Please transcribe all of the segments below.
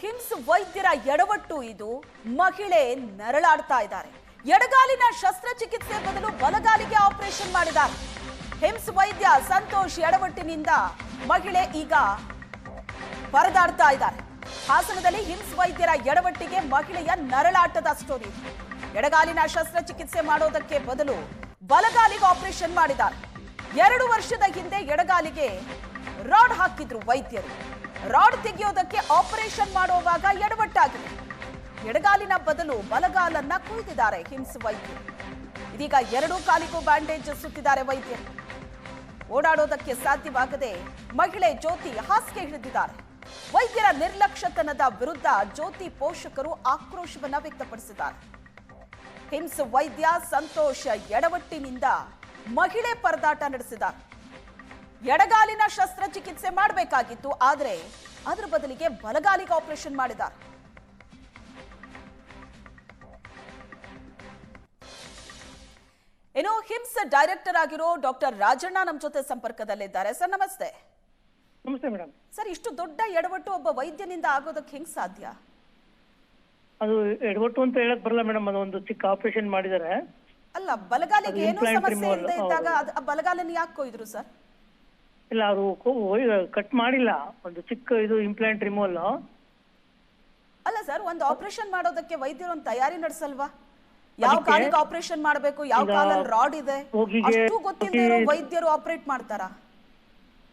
Hymns ವೈದ್ಯರ ಎಡವಟ್ಟು ಇದು. ಮಹಿಳೆ ನರಳಾಡ್ತಾ ಇದ್ದಾರೆ. ಎಡಗಾಲಿನ ಶಸ್ತ್ರಚಿಕಿತ್ಸೆ ಬದಲು ಬಲಗಾಲಿಗೆ ಆಪರೇಷನ್ ಮಾಡಿದ್ದಾರೆ. ಹಿಮ್ಸ್ ವೈದ್ಯ ಸಂತೋಷ್ ಎಡವಟ್ಟಿನಿಂದ ಮಹಿಳೆ ಈಗ ಪರದಾಡ್ತಾ ಇದ್ದಾರೆ. ಹಾಸನದಲ್ಲಿ ಹಿಮ್ಸ್ ವೈದ್ಯರ ಎಡವಟ್ಟಿಗೆ ಮಹಿಳೆಯ ನರಳಾಟದ ಸ್ಟೋರಿ. ಎಡಗಾಲಿನ ಶಸ್ತ್ರಚಿಕಿತ್ಸೆ ಮಾಡೋದಕ್ಕೆ ಬದಲು ಬಲಗಾಲಿಗೆ ಆಪರೇಷನ್ ಮಾಡಿದ್ದಾರೆ. ಎರಡು ವರ್ಷದ ಹಿಂದೆ ಎಡಗಾಲಿಗೆ ರಾಡ್ ಹಾಕಿದ್ರು ವೈದ್ಯರು. ರಾಡ್ ತೆಗೆಯೋದಕ್ಕೆ ಆಪರೇಷನ್ ಮಾಡುವಾಗ ಎಡವಟ್ಟಾಗಿದೆ. ಎಡಗಾಲಿನ ಬದಲು ಬಲಗಾಲನ್ನ ಕುಯ್ದಿದ್ದಾರೆ ಹಿಮ್ಸ್ ವೈದ್ಯರು. ಇದೀಗ ಎರಡೂ ಕಾಲಿಗೂ ಬ್ಯಾಂಡೇಜ್ ಸುತ್ತಿದ್ದಾರೆ ವೈದ್ಯರು. ಓಡಾಡೋದಕ್ಕೆ ಸಾಧ್ಯವಾಗದೆ ಮಹಿಳೆ ಜ್ಯೋತಿ ಹಾಸಿಗೆ ಹಿಡಿದಿದ್ದಾರೆ. ವೈದ್ಯರ ನಿರ್ಲಕ್ಷ್ಯತನದ ವಿರುದ್ಧ ಜ್ಯೋತಿ ಪೋಷಕರು ಆಕ್ರೋಶವನ್ನ ವ್ಯಕ್ತಪಡಿಸಿದ್ದಾರೆ. ಹಿಮ್ಸ್ ವೈದ್ಯ ಸಂತೋಷ ಎಡವಟ್ಟಿನಿಂದ ಮಹಿಳೆ ಪರದಾಟ ನಡೆಸಿದ್ದಾರೆ. ಎಡಗಾಲಿನ ಶಸ್ತ್ರಚಿಕಿತ್ಸೆ ಮಾಡಬೇಕಾಗಿತ್ತು ಆದರೆ ಅದರ ಬದಲಿಗೆ ಬಲಗಾಲಿಗೆ ಆಪರೇಷನ್ ಮಾಡಿದ ಇನ್ನು ಹಿಮ್ಸ್ ಡೈರೆಕ್ಟರ್ ಆಗಿರೋ ಡಾಕ್ಟರ್ ರಾಜಣ್ಣ ನಮ್ಮ ಜೊತೆ ಸಂಪರ್ಕದಲ್ಲಿದ್ದಾರೆ. ಸರ್ ನಮಸ್ತೆ. ನಮಸ್ತೆ ಮೇಡಮ್. ಸರ್ ಇಷ್ಟು ದೊಡ್ಡ ಎಡವಟ್ಟು ಒಬ್ಬ ವೈದ್ಯನಿಂದ ಆಗೋದಕ್ಕೆ ಹೆಂಗ್ ಸಾಧ್ಯ? ಅದು ಎಡವಟ್ಟು ಅಂತ ಹೇಳಕ್ ಬರಲ್ಲ ಮೇಡಮ್ ಅದೊಂದು ಚಿಕ್ಕ ಆಪರೇಷನ್ ಮಾಡಿದ್ದಾರೆ. ಅಲ್ಲ ಬಲಗಾಲಿಗೆ ಏನು ಸಮಸ್ಯೆ ಇಲ್ಲದೆ ಇದ್ದಾಗ ಬಲಗಾಲನ್ನು ಯಾಕೆ ಕೊಯ್ದ್ರು ಸರ್? ಇಲ್ಲ ಅವ್ರು ಕಟ್ ಮಾಡಿಲ್ಲ. ಒಂದು ಚಿಕ್ಕ ಇದು ಇಂಪ್ಲಾಂಟ್ ರಿಮೂವಲ್ ಅಲ್ಲ ಸರ್ ಒಂದು ಆಪರೇಷನ್ ಮಾಡೋದಕ್ಕೆ ವೈದ್ಯರು ಒಂದು ತಯಾರಿ ನಡೆಸಲ್ವಾ? ಯಾವ ಕಾಲಕ್ಕೆ ಆಪರೇಷನ್ ಮಾಡಬೇಕು ಯಾವ ಕಾಲಲ್ಲಿ ರಾಡ್ ಇದೆ? ಅಷ್ಟು ಗೊತ್ತಿಲ್ಲದೆ ಇರೋ ವೈದ್ಯರು ಆಪರೇಟ್ ಮಾಡ್ತಾರಾ?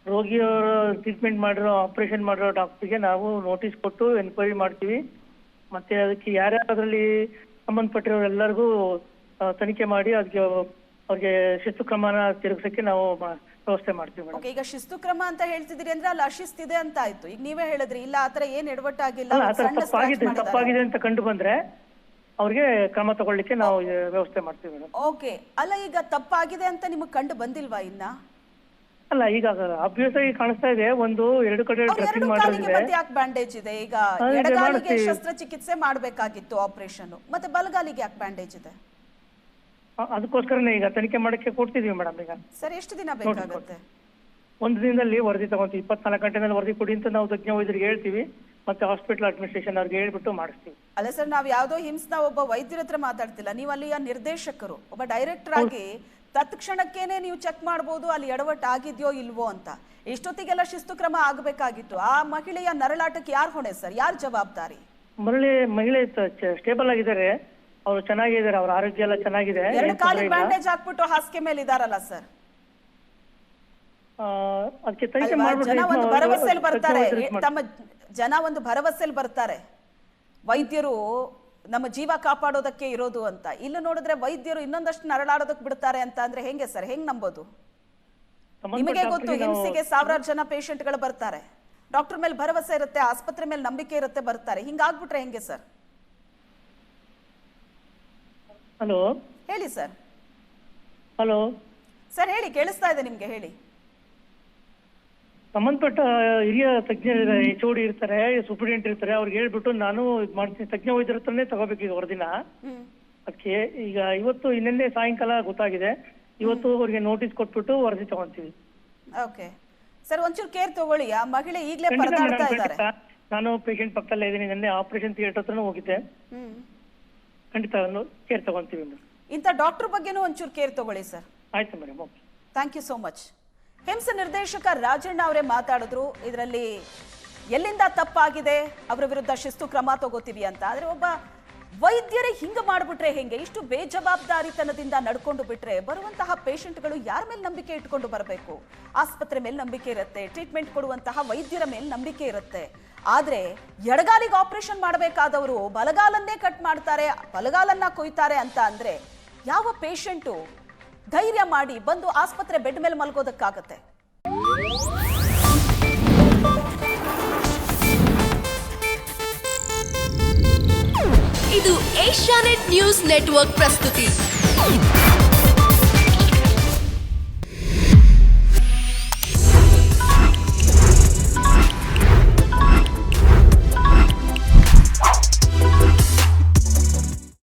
ರೋಗಿಯವರು ಟ್ರೀಟ್ಮೆಂಟ್ ಮಾಡಿರೋ ಆಪರೇಷನ್ ಮಾಡಿರೋ ಡಾಕ್ಟರ್ಗೆ ನಾವು ನೋಟಿಸ್ ಕೊಟ್ಟು ಎನ್ಕ್ವೈರಿ ಮಾಡ್ತೀವಿ. ಮತ್ತೆ ಅದಕ್ಕೆ ಯಾರ್ಯಾರು ಅದರಲ್ಲಿ ಸಂಬಂಧಪಟ್ಟಿರೋರೆಲ್ಲರಿಗೂ ತನಿಖೆ ಮಾಡಿ ಅದಕ್ಕೆ ಅವ್ರಿಗೆ ಶಿಸ್ತು ಕ್ರಮನ ತಿರುಗಿಸಕ್ಕೆ ನಾವು ವ್ಯವಸ್ಥೆ ಮಾಡ್ತೀವಿ ಮೇಡಮ್. ಓಕೆ ಈಗ ಶಿಸ್ತು ಕ್ರಮ ಅಂತ ಹೇಳ್ತಿದ್ದೀರಿ ಅಂದ್ರೆ ಅಲ್ಲಿ ಅಶಿಸ್ತಿದೆ ಅಂತ ಆಯ್ತು. ಈಗ ನೀವೇ ಹೇಳಿದ್ರಿ ಇಲ್ಲ ಆತರ ಏನ್ ಎಡವಟ್ಟಾಗಿಲ್ಲ ಅಲ್ಲ ಆ ಒಂದ್ ಥರ ಸಣ್ಣ scratch ತಪ್ಪಾಗಿದೆ ಮಾಡಿದ್ದಾರೆ. ತಪ್ಪಾಗಿದೆ ಅಂತ ಕಂಡು ಬಂದ್ರೆ ಅವ್ರಿಗೆ ಕ್ರಮ ತಗೊಳ್ಳಿಕ್ಕೆ ನಾವು ವ್ಯವಸ್ಥೆ ಮಾಡ್ತೀವಿ ಮೇಡಮ್. ಓಕೆ ಅಲ್ಲ ಈಗ ತಪ್ಪಾಗಿದೆ ಅಂತ ನಿಮಗೆ ಕಂಡು ಬಂದಿಲ್ವಾ ಇನ್ನ? ಅಲ್ಲ ಈಗ ಅಭ್ಯಾಸ ಆಗಿ ಕಾಣಿಸ್ತಾ ಇದೆ. ಒಂದು ಎರಡು ಕಡೆ ಅವ್ರ ಎರಡು ಡ್ರೆಸ್ಸಿಂಗ್ ಕಾಲಿಗೆ ಮತ್ತೆ ಯಾಕೆ ಬ್ಯಾಂಡೇಜ್ ಇದೆ? ಈಗ ಅದೇ ಎಡಗಾಲಿಗೆ ಮಾಡ್ತೀವಿ. ಶಸ್ತ್ರಚಿಕಿತ್ಸೆ ಮಾಡಬೇಕಾಗಿತ್ತು ಆಪರೇಷನ್ ಮತ್ತೆ ಬಲಗಾಲಿಗೆ ಯಾಕೆ ಬ್ಯಾಂಡೇಜ್ ಇದೆ? ಅದಕ್ಕೋಸ್ಕರನೇ ಈಗ ತನಿಖೆ ಮಾಡಕ್ಕೆ ಕೊಡ್ತಿದೀವಿ ಮೇಡಮ್ ಈಗ. ಸರ್ ಎಷ್ಟು ದಿನ ಬೇಕಾಗುತ್ತೆ? ಒಂದು ದಿನದಲ್ಲಿ ವರದಿ ತಗೊಂತೀವಿ. ಇಪ್ಪತ್ನಾಲ್ಕು ಗಂಟೆನಲ್ಲಿ ವರದಿ ಕೊಡಿ ಅಂತ ನಾವು ತಜ್ಞ ವೈದ್ಯರಿಗೆ ಹೇಳ್ತೀವಿ. ಮತ್ತೆ ಹಾಸ್ಪಿಟಲ್ ಅಡ್ಮಿನಿಸ್ಟ್ರೇಷನ್ ಅವ್ರಿಗೆ ಹೇಳ್ಬಿಟ್ಟು ಮಾಡಿಸ್ತೀವಿ. ಅಲ್ಲ ಸರ್ ನಾವು ಯಾವ್ದೋ ಹಿಂಸ್ನ ಒಬ್ಬ ವೈದ್ಯರ ಹತ್ರ ಮಾತಾಡ್ತಿಲ್ಲ. ನೀವು ಅಲ್ಲಿಯ ನಿರ್ದೇಶಕರು. ಒಬ್ಬ ಡೈರೆಕ್ಟರ್ ಆಗಿ ತತ್ಕ್ಷಣಕ್ಕೇನೆ ನೀವು ಚೆಕ್ ಮಾಡ್ಬೋದು ಅಲ್ಲಿ ಎಡವಟ್ ಆಗಿದೆಯೋ ಇಲ್ವೋ ಅಂತ. ಇಷ್ಟೊತ್ತಿಗೆಲ್ಲ ಶಿಸ್ತು ಕ್ರಮ ಆಗಬೇಕಾಗಿತ್ತು. ಆ ಮಹಿಳೆಯ ನರಳಾಟಕ್ಕೆ ಯಾರು ಹೊಣೆ ಸರ್? ಯಾರು ಜವಾಬ್ದಾರಿ? ಮರಳಿ ಮಹಿಳೆ ಸ್ಟೇಬಲ್ ಆಗಿದ್ದಾರೆ. ಅವರು ಚೆನ್ನಾಗಿದ್ದಾರೆ ಅವ್ರ ಆರೋಗ್ಯ ಎಲ್ಲ ಚೆನ್ನಾಗಿದೆ. ಎರಡು ಕಾಲಿಗೆ ಬ್ಯಾಂಡೇಜ್ ಹಾಕ್ಬಿಟ್ಟು ಹಾಸಿಗೆ ಮೇಲೆ ಇದಾರಲ್ಲ ಸರ್? ಅದಕ್ಕೆ ತನಿಖೆ ಜನ ಒಂದು ಭರವಸೆ ಭರವಸೆಯಲ್ಲಿ ಬರ್ತಾರೆ. ತಮ್ಮ ಜನ ಒಂದು ಭರವಸೆಯಲ್ಲಿ ಬರ್ತಾರೆ. ವೈದ್ಯರು ನಮ್ಮ ಜೀವ ಕಾಪಾಡೋದಕ್ಕೆ ಇರೋದು ಅಂತ. ಇಲ್ಲಿ ನೋಡಿದ್ರೆ ವೈದ್ಯರು ಇನ್ನೊಂದಷ್ಟು ನರಳಾಡೋದಕ್ಕೆ ಬಿಡ್ತಾರೆ ಅಂತ ಅಂದ್ರೆ ಹೆಂಗೆ ಸರ್? ಹೆಂಗ್ ನಂಬೋದು? ನಿಮಗೆ ಗೊತ್ತು ಹಿಂಸೆಗೆ ಹಿಂಸಿಗೆ ಸಾವಿರಾರು ಜನ ಪೇಷಂಟ್ಗಳು ಬರ್ತಾರೆ. ಡಾಕ್ಟರ್ ಮೇಲೆ ಭರವಸೆ ಇರುತ್ತೆ ಆಸ್ಪತ್ರೆ ಮೇಲೆ ನಂಬಿಕೆ ಇರುತ್ತೆ ಬರ್ತಾರೆ. ಹಿಂಗಾಗ್ಬಿಟ್ರೆ ಹೆಂಗೆ ಸರ್? ಹಲೋ? ಹೇಳಿ ಸರ್. ಹಲೋ? ಸರ್ ಹೇಳಿ ಕೇಳಿಸ್ತಾ ಇದೆ ನಿಮ್ಗೆ ಹೇಳಿ. ಸಂಬಂಧಪಟ್ಟ ಹಿರಿಯ ತಜ್ಞ ಎಚ್ ಓಡಿ ಇರ್ತಾರೆ ಸೂಪರಿಂಟೆಂಡೆಂಟ್ ಇರ್ತಾರೆ ಅವ್ರಿಗೆ ಹೇಳ್ಬಿಟ್ಟು ನಾನು ಇದು ಮಾಡ್ತೀನಿ. ತಜ್ಞ ವೈದ್ಯರ ಹತ್ರನೇ ತಗೋಬೇಕು ಈಗ ವರದಿನ ಅದಕ್ಕೆ ಈಗ ಇವತ್ತು ಇನ್ನೆಂದೇ ಸಾಯಂಕಾಲ ಗೊತ್ತಾಗಿದೆ. ಇವತ್ತು ಅವ್ರಿಗೆ ನೋಟಿಸ್ ಕೊಟ್ಬಿಟ್ಟು ವರದಿ ತಗೊಂತೀವಿ. ಓಕೆ. ಸರ್ ಒಂಚೂರು ಕೇರ್ ತಗೊಳ್ಳಿ. ಆ ಮಹಿಳೆ ಈಗಲೇ ಪರದಾಡ್ತಾ ಇದ್ದಾರೆ. ನಾನು ಪೇಷಂಟ್ ಪಕ್ಕದಲ್ಲೇ ಇದ್ದೀನಿ. ನಿನ್ನೆ ಆಪರೇಷನ್ ಥಿಯೇಟರ್ ಹತ್ರನೂ ಹೋಗಿದ್ದೆ. ಖಂಡಿತ ಕೇರ್ ತಗೊಂತೀವಿ ಮೇಡಮ್. ಇಂಥ ಡಾಕ್ಟರ್ ಬಗ್ಗೆನೂ ಒಂಚೂರು ಕೇರ್ ತಗೊಳ್ಳಿ ಸರ್. ಆಯ್ತು madam okay. Thank you so much ಹಿಂಸ ನಿರ್ದೇಶಕ ರಾಜಣ್ಣ ಅವರೇ ಮಾತಾಡಿದ್ರು ಇದರಲ್ಲಿ ಎಲ್ಲಿಂದ ತಪ್ಪಾಗಿದೆ ಅವರ ವಿರುದ್ಧ ಶಿಸ್ತು ಕ್ರಮ ತಗೋತೀವಿ ಅಂತ. ಆದರೆ ಒಬ್ಬ ವೈದ್ಯರೇ ಹಿಂಗ ಮಾಡ್ಬಿಟ್ರೆ ಹೆಂಗೆ? ಇಷ್ಟು ಬೇಜವಾಬ್ದಾರಿತನದಿಂದ ನಡ್ಕೊಂಡು ಬಿಟ್ರೆ ಬರುವಂತಹ ಪೇಷಂಟ್ಗಳು ಯಾರ ಮೇಲೆ ನಂಬಿಕೆ ಇಟ್ಕೊಂಡು ಬರಬೇಕು? ಆಸ್ಪತ್ರೆ ಮೇಲೆ ನಂಬಿಕೆ ಇರುತ್ತೆ ಟ್ರೀಟ್ಮೆಂಟ್ ಕೊಡುವಂತಹ ವೈದ್ಯರ ಮೇಲೆ ನಂಬಿಕೆ ಇರುತ್ತೆ. ಆದ್ರೆ ಎಡಗಾಲಿಗೆ ಆಪರೇಷನ್ ಮಾಡಬೇಕಾದವರು ಬಲಗಾಲನ್ನೇ ಕಟ್ ಮಾಡ್ತಾರೆ, ಬಲಗಾಲನ್ನ ಕೊಯ್ತಾರೆ ಅಂತ ಅಂದರೆ ಯಾವ ಪೇಷಂಟು ಧೈರ್ಯ ಮಾಡಿ ಬಂದು ಆಸ್ಪತ್ರೆ ಬೆಡ್ ಮೇಲೆ ಮಲ್ಗೋದಕ್ಕಾಗತ್ತೆ? ಇದು ಏಷ್ಯಾನೆಟ್ ನ್ಯೂಸ್ ನೆಟ್ವರ್ಕ್ ಪ್ರಸ್ತುತಿ.